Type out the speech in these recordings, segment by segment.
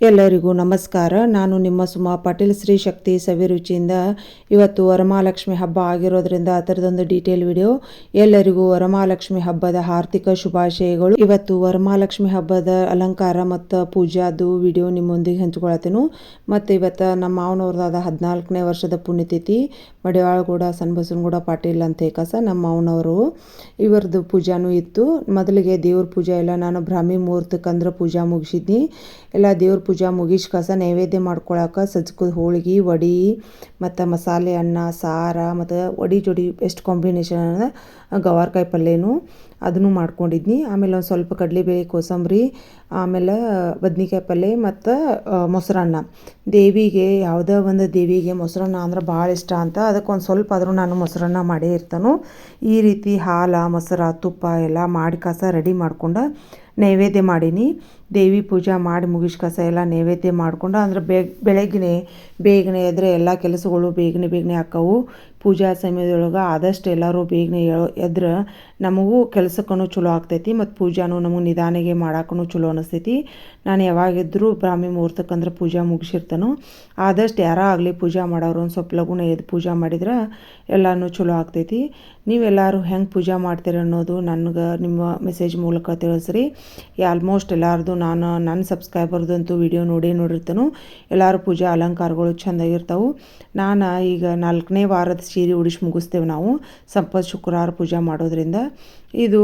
ಎಲ್ಲರಿಗೂ ನಮಸ್ಕಾರ. ನಾನು ನಿಮ್ಮ ಸುಮಾ ಪಾಟೀಲ್. ಶ್ರೀ ಶಕ್ತಿ ಸವಿರುಚಿಯಿಂದ ಇವತ್ತು ವರಮಹಾಲಕ್ಷ್ಮಿ ಹಬ್ಬ ಆಗಿರೋದ್ರಿಂದ ಅದರದೊಂದು ಡೀಟೇಲ್ ವಿಡಿಯೋ. ಎಲ್ಲರಿಗೂ ವರಮಹಾಲಕ್ಷ್ಮಿ ಹಬ್ಬದ ಆರ್ಥಿಕ ಶುಭಾಶಯಗಳು. ಇವತ್ತು ವರಮಹಾಲಕ್ಷ್ಮಿ ಹಬ್ಬದ ಅಲಂಕಾರ ಮತ್ತು ಪೂಜಾದು ವಿಡಿಯೋ ನಿಮ್ಮೊಂದಿಗೆ ಹಂಚ್ಕೊಳತ್ತೇನು ಮತ್ತು ಇವತ್ತು ನಮ್ಮ ಮಾವನವ್ರದಾದ ಹದಿನಾಲ್ಕನೇ ವರ್ಷದ ಪುಣ್ಯತಿಥಿ. ಮಡಿವಾಳಗೂಡ ಸಣ್ಣ ಪಾಟೀಲ್ ಅಂತ ಕಸ ನಮ್ಮ ಮಾವನವರು. ಇವರದ್ದು ಪೂಜಾನೂ ಇತ್ತು. ಮೊದಲಿಗೆ ದೇವ್ರ ಪೂಜೆ ಎಲ್ಲ ನಾನು ಬ್ರಾಹ್ಮಿ ಮುಹೂರ್ತಕ್ಕಂದ್ರೆ ಪೂಜಾ ಮುಗಿಸಿದ್ನಿ. ಎಲ್ಲ ದೇವ್ರ ಪೂಜೆ ಮುಗಿಸ್ ಕಸ ನೈವೇದ್ಯ ಮಾಡ್ಕೊಳಕ್ಕೆ ಸಜ್ಕದ ಹೋಳಿಗೆ, ವಡಿ ಮತ್ತು ಮಸಾಲೆ, ಅನ್ನ, ಸಾರ ಮತ್ತು ವಡಿ ಜೋಡಿ ಎಷ್ಟು ಕಾಂಬಿನೇಷನ್ ಗವಾರ್ಕಾಯಿ ಪಲ್ಯನೂ ಅದನ್ನು ಮಾಡ್ಕೊಂಡಿದ್ನಿ. ಆಮೇಲೆ ಒಂದು ಸ್ವಲ್ಪ ಕಡಲೆಬೇಳೆ ಕೋಸಂಬರಿ, ಆಮೇಲೆ ಬದ್ನಿಕಾಯಿ ಪಲ್ಯ ಮತ್ತು ಮೊಸರನ್ನ. ದೇವಿಗೆ ಯಾವುದೇ ಒಂದು ದೇವಿಗೆ ಮೊಸರನ್ನ ಅಂದ್ರೆ ಭಾಳ ಇಷ್ಟ ಅಂತ ಅದಕ್ಕೆ ಒಂದು ಸ್ವಲ್ಪ ಆದರೂ ನಾನು ಮೊಸರನ್ನ ಮಾಡೇ ಇರ್ತಾನು. ಈ ರೀತಿ ಹಾಲು, ಮೊಸರ, ತುಪ್ಪ ಎಲ್ಲ ಮಾಡಿ ಕಸ ರೆಡಿ ಮಾಡ್ಕೊಂಡು ನೈವೇದ್ಯ ಮಾಡೀನಿ. ದೇವಿ ಪೂಜೆ ಮಾಡಿ ಕಸ ಎಲ್ಲ ನೈವೇದ್ಯ ಮಾಡಿಕೊಂಡು, ಅಂದ್ರೆ ಬೆಳಗ್ಗೆ ಬೇಗನೆ ಎದ್ರೆ ಎಲ್ಲ ಕೆಲಸಗಳು ಬೇಗನೆ ಬೇಗನೆ ಆಕ್ಕವು ಪೂಜಾ ಸಮಯದೊಳಗೆ ಆದಷ್ಟು ಎಲ್ಲರೂ ಬೇಗನೆ ಹೇಳೋ ಎದ್ರೆ ನಮಗೂ ಕೆಲಸಕ್ಕೂ ಚಲೋ ಆಗ್ತೈತಿ ಮತ್ತು ಪೂಜಾನು ನಮಗೆ ನಿಧಾನಗೆ ಮಾಡೋಕ್ಕೂ ಚಲೋ ಅನಿಸ್ತೈತಿ. ನಾನು ಯಾವಾಗಿದ್ದರೂ ಬ್ರಾಹ್ಮಿ ಮುಹೂರ್ತಕ್ಕಂದ್ರೆ ಪೂಜಾ ಮುಗಿಸಿರ್ತಾನೋ. ಆದಷ್ಟು ಯಾರ ಆಗಲಿ ಪೂಜಾ ಮಾಡೋರು ಒಂದು ಸ್ವಲ್ಪ ಲಗುನ ಎದ್ದು ಪೂಜಾ ಮಾಡಿದ್ರೆ ಎಲ್ಲನೂ ಚಲೋ ಆಗ್ತೈತಿ. ನೀವೆಲ್ಲರೂ ಹೆಂಗೆ ಪೂಜಾ ಮಾಡ್ತೀರಿ ಅನ್ನೋದು ನನಗೆ ನಿಮ್ಮ ಮೆಸೇಜ್ ಮೂಲಕ ತಿಳಿಸ್ರಿ. ಆಲ್ಮೋಸ್ಟ್ ಎಲ್ಲರದು ನಾನು ನನ್ನ ಸಬ್ಸ್ಕ್ರೈಬರ್ದಂತೂ ವಿಡಿಯೋ ನೋಡಿ ನೋಡಿರ್ತಾನೋ. ಎಲ್ಲರೂ ಪೂಜಾ ಅಲಂಕಾರಗಳು ಚೆಂದಾಗಿರ್ತಾವೆ ನಾನು ಈಗ ನಾಲ್ಕನೇ ವಾರದ ಸೀರೆ ಉಡಿಸಿ ಮುಗಿಸ್ತೇವೆ ನಾವು. ಸಂಪತ್ ಶುಕ್ರವಾರ ಪೂಜೆ ಮಾಡೋದ್ರಿಂದ ಇದು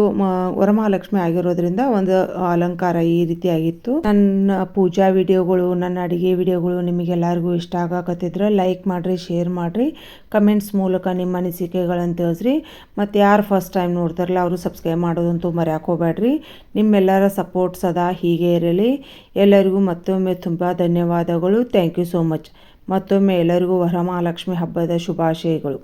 ವರಮಹಾಲಕ್ಷ್ಮಿ ಆಗಿರೋದ್ರಿಂದ ಒಂದು ಅಲಂಕಾರ ಈ ರೀತಿ ಆಗಿತ್ತು. ನನ್ನ ಪೂಜಾ ವಿಡಿಯೋಗಳು, ನನ್ನ ಅಡುಗೆ ವಿಡಿಯೋಗಳು ನಿಮಗೆಲ್ಲರಿಗೂ ಇಷ್ಟ ಆಗಕತ್ತಿದ್ರೆ ಲೈಕ್ ಮಾಡಿರಿ, ಶೇರ್ ಮಾಡಿರಿ. ಕಮೆಂಟ್ಸ್ ಮೂಲಕ ನಿಮ್ಮ ಅನಿಸಿಕೆಗಳನ್ನು ತಿಳಿಸ್ರಿ. ಮತ್ತು ಯಾರು ಫಸ್ಟ್ ಟೈಮ್ ನೋಡ್ತಾರಲ್ಲ, ಅವರು ಸಬ್ಸ್ಕ್ರೈಬ್ ಮಾಡೋದಂತೂ ಮರೆಯಾಕೋಬೇಡ್ರಿ. ನಿಮ್ಮೆಲ್ಲರ ಸಪೋರ್ಟ್ ಸದಾ ಹೀಗೆ ಇರಲಿ. ಎಲ್ಲರಿಗೂ ಮತ್ತೊಮ್ಮೆ ತುಂಬ ಧನ್ಯವಾದಗಳು. ಥ್ಯಾಂಕ್ ಯು ಸೋ ಮಚ್ ಮತ್ತೊಮ್ಮೆ ಎಲ್ಲರಿಗೂ ವರಮಹಾಲಕ್ಷ್ಮಿ ಹಬ್ಬದ ಶುಭಾಶಯಗಳು.